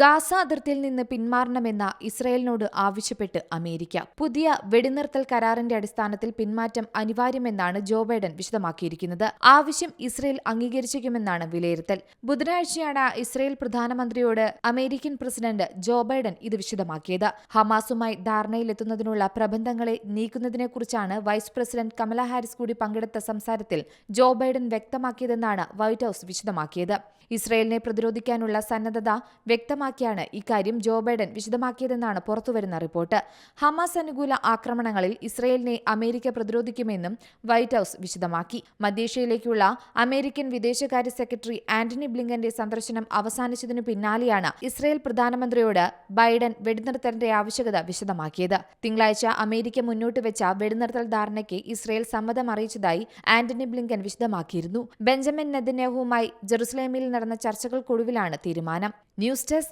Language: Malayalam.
ഗാസ അതിർത്തിയിൽ നിന്ന് പിന്മാറണമെന്ന ഇസ്രയേലിനോട് ആവശ്യപ്പെട്ട് അമേരിക്ക. പുതിയ വെടിനിർത്തൽ കരാറിന്റെ അടിസ്ഥാനത്തിൽ പിന്മാറ്റം അനിവാര്യമെന്നാണ് ജോ ബൈഡൻ വിശദമാക്കിയിരിക്കുന്നത്. ആവശ്യം ഇസ്രയേൽ അംഗീകരിച്ചേക്കുമെന്നാണ് വിലയിരുത്തൽ. ബുധനാഴ്ചയാണ് ഇസ്രയേൽ പ്രധാനമന്ത്രിയോട് അമേരിക്കൻ പ്രസിഡന്റ് ജോ ബൈഡൻ ഇത് വിശദമാക്കിയത്. ഹമാസുമായി ധാരണയിലെത്തുന്നതിനുള്ള പ്രബന്ധങ്ങളെ നീക്കുന്നതിനെക്കുറിച്ചാണ് വൈസ് പ്രസിഡന്റ് കമല ഹാരിസ് കൂടി പങ്കെടുത്ത സംസാരത്തിൽ ജോ ബൈഡൻ വ്യക്തമാക്കിയതെന്നാണ് വൈറ്റ് ഹൌസ് വിശദമാക്കിയത്. ഇസ്രയേലിനെ പ്രതിരോധിക്കാനുള്ള സന്നദ്ധത വ്യക്തമാക്കിയാണ് ഇക്കാര്യം ജോ ബൈഡൻ വിശദമാക്കിയതെന്നാണ് പുറത്തുവരുന്ന റിപ്പോർട്ട്. ഹമാസ് അനുകൂല ആക്രമണങ്ങളിൽ ഇസ്രയേലിനെ അമേരിക്ക പ്രതിരോധിക്കുമെന്നും വൈറ്റ് ഹൌസ് വിശദമാക്കി. മധ്യേഷ്യയിലേക്കുള്ള അമേരിക്കൻ വിദേശകാര്യ സെക്രട്ടറി ആന്റണി ബ്ലിങ്കന്റെ സന്ദർശനം അവസാനിച്ചതിനു പിന്നാലെയാണ് ഇസ്രയേൽ പ്രധാനമന്ത്രിയോട് ബൈഡൻ വെടിനിർത്തലിന്റെ ആവശ്യകത വിശദമാക്കിയത്. തിങ്കളാഴ്ച അമേരിക്ക മുന്നോട്ട് വെച്ച വെടിനിർത്തൽ ധാരണയ്ക്ക് ഇസ്രയേൽ സമ്മതം അറിയിച്ചതായി ആന്റണി ബ്ലിങ്കൻ വിശദമാക്കിയിരുന്നു. ബെഞ്ചമിൻ നെതന്യാഹുവുമായി ജെറുസലേമിൽ നടന്ന ചർച്ചകൾക്കൊടുവിലാണ് തീരുമാനം. News desk